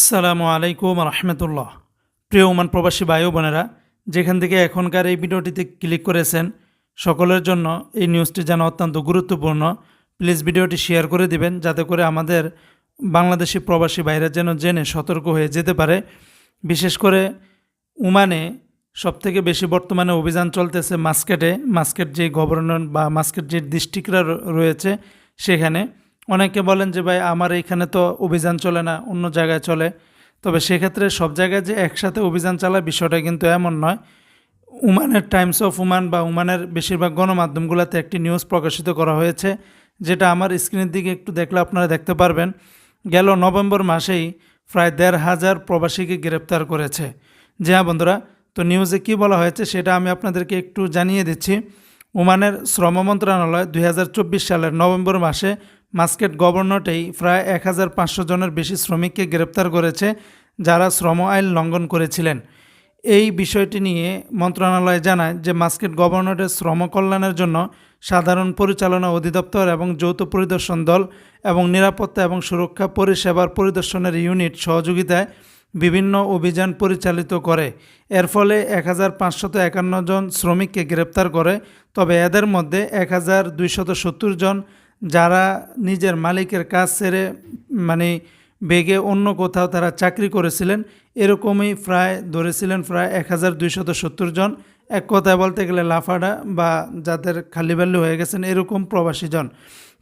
আসসালামু আলাইকুম রহমতুল্লাহ। প্রিয় ওমান প্রবাসী ভাই বোনেরা, যেখান থেকে এখনকার এই ভিডিওটিতে ক্লিক করেছেন, সকলের জন্য এই নিউজটি যেন অত্যন্ত গুরুত্বপূর্ণ। প্লিজ ভিডিওটি শেয়ার করে দিবেন, যাতে করে আমাদের বাংলাদেশি প্রবাসী ভাইরা যেন জেনে সতর্ক হয়ে যেতে পারে। বিশেষ করে উমানে সবথেকে বেশি বর্তমানে অভিযান চলতেছে মাস্কেটে। মাস্কেট যে গভর্নর বা মাস্কেট যে ডিস্ট্রিক্টরা রয়েছে, সেখানে অনেকে বলেন যে, ভাই, আমার এইখানে তো অভিযান চলে না, অন্য জায়গায় চলে। তবে সেক্ষেত্রে সব জায়গায় যে একসাথে অভিযান চালায় বিষয়টা কিন্তু এমন নয়। উমানের টাইমস অফ উমান বা উমানের বেশিরভাগ গণমাধ্যমগুলোতে একটি নিউজ প্রকাশিত করা হয়েছে, যেটা আমার স্ক্রিনের দিকে একটু দেখলে আপনারা দেখতে পারবেন। গেল নভেম্বর মাসেই প্রায় দেড় হাজার প্রবাসীকে গ্রেপ্তার করেছে। জি হ্যাঁ বন্ধুরা, তো নিউজে কি বলা হয়েছে সেটা আমি আপনাদেরকে একটু জানিয়ে দিচ্ছি। ওমানের শ্রম মন্ত্রণালয় দুই হাজার চব্বিশ সালের নভেম্বর মাসে মাস্কেট গভর্নরেটেই প্রায় এক হাজার পাঁচশো জনের বেশি শ্রমিককে গ্রেপ্তার করেছে যারা শ্রম আইন লঙ্ঘন করেছিলেন। এই বিষয়টি নিয়ে মন্ত্রণালয় জানায় যে মাস্কেট গভর্নরের শ্রম কল্যাণের জন্য সাধারণ পরিচালনা অধিদপ্তর এবং যৌথ পরিদর্শন দল এবং নিরাপত্তা এবং সুরক্ষা পরিষেবার পরিদর্শনের ইউনিট সহযোগিতায় বিভিন্ন অভিযান পরিচালিত করে। এর ফলে এক হাজার একান্ন জন শ্রমিককে গ্রেপ্তার করে, তবে এদের মধ্যে এক হাজার দুইশত সত্তর জন যারা নিজের মালিকের কাজ ছেড়ে মানে বেগে অন্য কোথাও তারা চাকরি করেছিলেন, এরকমই প্রায় ধরেছিলেন প্রায় এক হাজার জন। এক কথায় বলতে গেলে লাফাডা বা যাদের খালি বাল্লি হয়ে গেছেন এরকম প্রবাসী জন।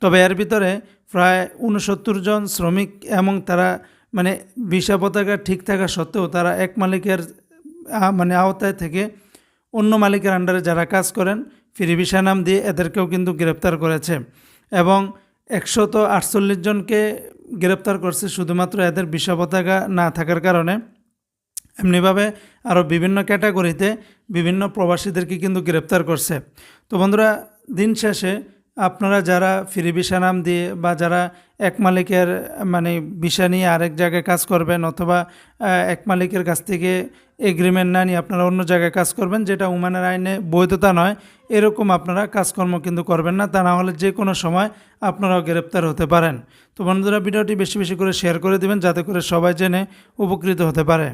তবে এর ভিতরে প্রায় উনসত্তর জন শ্রমিক এবং তারা মানে ভিসা পতাকা ঠিক থাকা সত্ত্বেও তারা এক মালিকের মানে আওতায় থেকে অন্য মালিকের আন্ডারে যারা কাজ করেন, ফ্রি ভিসা নাম দিয়ে এদেরকেও কিন্তু গ্রেপ্তার করেছে। এবং একশত আটচল্লিশ জনকে গ্রেপ্তার করছে শুধুমাত্র এদের বিষয় পতাকা না থাকার কারণে। এমনিভাবে আরও বিভিন্ন ক্যাটাগরিতে বিভিন্ন প্রবাসীদেরকে কিন্তু গ্রেপ্তার করছে। তো বন্ধুরা, দিন শেষে আপনারা যারা ফ্রি ভিসা নাম দিয়ে বা যারা এক মালিকের মানে ভিসা নিয়ে আরেক জায়গায় কাজ করবেন অথবা এক মালিকের কাছ থেকে এগ্রিমেন্ট না নিয়ে আপনারা অন্য জায়গায় কাজ করবেন, যেটা উমানের আইনে বৈধতা নয়, এরকম আপনারা কাজকর্ম কিন্তু করবেন না। তা না হলে যে কোনো সময় আপনারাও গ্রেপ্তার হতে পারেন। তো বন্ধুরা, ভিডিওটি বেশি বেশি করে শেয়ার করে দেবেন, যাতে করে সবাই জেনে উপকৃত হতে পারে।